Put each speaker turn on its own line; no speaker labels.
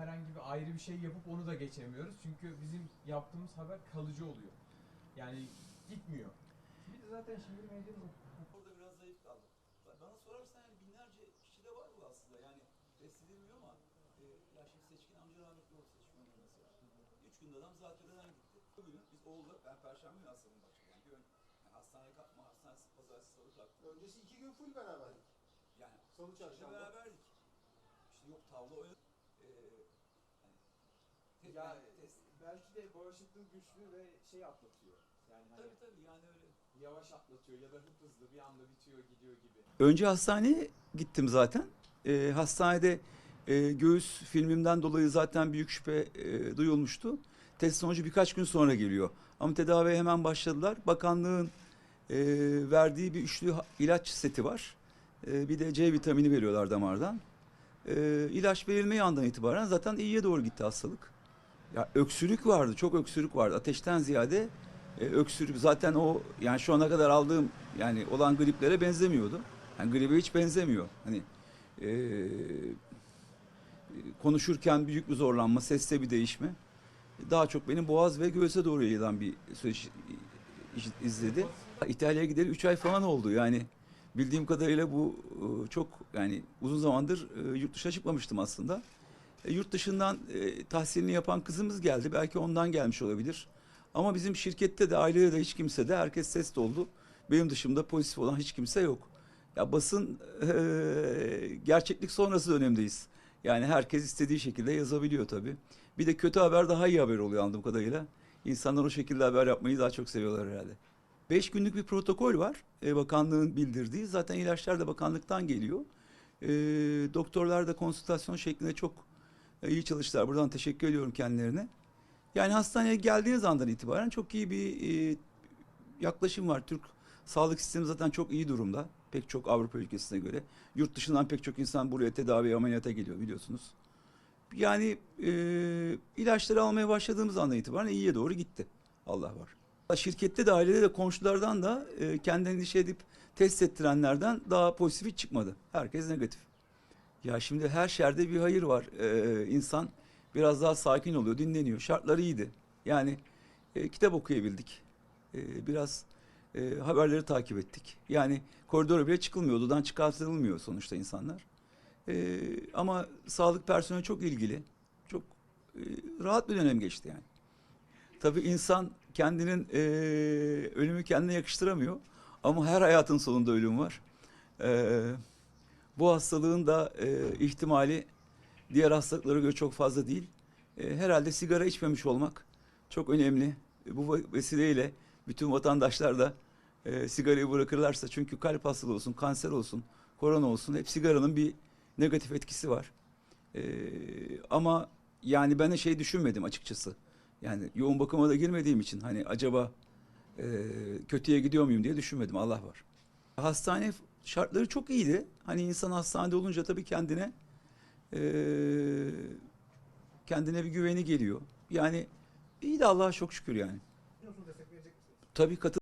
herhangi bir ayrı bir şey yapıp onu da geçemiyoruz. Çünkü bizim yaptığımız haber kalıcı oluyor. Yani gitmiyor. De zaten şimdi medyanın
Orada biraz zayıf kaldı. Ba- Bana sorarsan yani binlerce kişi de var bu aslında. Yani test edilmiyor ama e, ya şimdi seçkin amca rahmetli oldu seçkin amca mesela. Üç günde adam zatürreden gitti. Bugün biz oğulda ben perşembe günü hastalığım başladı. Yani, gün, yani hastaneye kalkma, hastanesi pazartesi salı kalktım.
Öncesi iki gün full beraberdik.
Yani
Salı
işte
çarşamba.
beraberdik. İşte yok tavla oyun. E,
Ya
test.
belki de bağışıklığı güçlü ve şey atlatıyor. Yani hani
Tabii tabii yani öyle.
yavaş atlatıyor ya da hıp hızlı bir anda bitiyor gidiyor gibi.
Önce hastaneye gittim zaten. Ee, hastanede e, göğüs filmimden dolayı zaten büyük şüphe e, duyulmuştu. Test sonucu birkaç gün sonra geliyor. Ama tedaviye hemen başladılar. Bakanlığın e, verdiği bir üçlü ilaç seti var. E, bir de C vitamini veriyorlar damardan. E, ilaç verilmeyi andan itibaren zaten iyiye doğru gitti hastalık. Ya öksürük vardı, çok öksürük vardı. Ateşten ziyade e, öksürük zaten o yani şu ana kadar aldığım yani olan griplere benzemiyordu. Yani gribe hiç benzemiyor. Hani e, konuşurken büyük bir zorlanma, seste bir değişme. Daha çok benim boğaz ve göğüse doğru yayılan bir süreç iz- izledi. İtalya'ya gideli 3 ay falan oldu. Yani bildiğim kadarıyla bu e, çok yani uzun zamandır e, yurt dışına çıkmamıştım aslında. E, yurt dışından e, tahsilini yapan kızımız geldi. Belki ondan gelmiş olabilir. Ama bizim şirkette de ailede de hiç kimse de herkes test oldu. Benim dışımda pozitif olan hiç kimse yok. Ya basın eee, gerçeklik sonrası dönemdeyiz. Yani herkes istediği şekilde yazabiliyor tabii. Bir de kötü haber daha iyi haber oluyor anladığım kadarıyla. İnsanlar o şekilde haber yapmayı daha çok seviyorlar herhalde. Beş günlük bir protokol var. E, bakanlığın bildirdiği. Zaten ilaçlar da bakanlıktan geliyor. E, doktorlar da konsültasyon şeklinde çok e, iyi çalıştılar. Buradan teşekkür ediyorum kendilerine. Yani hastaneye geldiğiniz andan itibaren çok iyi bir e, yaklaşım var. Türk sağlık sistemi zaten çok iyi durumda. Pek çok Avrupa ülkesine göre. Yurt dışından pek çok insan buraya tedavi ameliyata geliyor biliyorsunuz. Yani e, ilaçları almaya başladığımız andan itibaren iyiye doğru gitti. Allah var. Şirkette de ailede de komşulardan da e, kendini endişe edip test ettirenlerden daha pozitif hiç çıkmadı. Herkes negatif. Ya şimdi her şerde bir hayır var. E, insan biraz daha sakin oluyor, dinleniyor. Şartları iyiydi. Yani e, kitap okuyabildik. E, biraz e, haberleri takip ettik. Yani koridora bile çıkılmıyor, odadan çıkartılmıyor sonuçta insanlar. E, ama sağlık personeli çok ilgili. Çok e, rahat bir dönem geçti yani. Tabii insan kendinin e, ölümü kendine yakıştıramıyor. Ama her hayatın sonunda ölüm var. E, bu hastalığın da e, ihtimali diğer hastalıklara göre çok fazla değil. E, herhalde sigara içmemiş olmak çok önemli. E, bu ve- vesileyle bütün vatandaşlar da e, sigarayı bırakırlarsa çünkü kalp hastalığı olsun, kanser olsun, korona olsun hep sigaranın bir negatif etkisi var. E, ama yani ben de şey düşünmedim açıkçası. Yani yoğun bakıma da girmediğim için hani acaba e, kötüye gidiyor muyum diye düşünmedim. Allah var. Hastane şartları çok iyiydi. Hani insan hastanede olunca tabii kendine e, kendine bir güveni geliyor. Yani iyi de Allah'a çok şükür yani. Tabii katı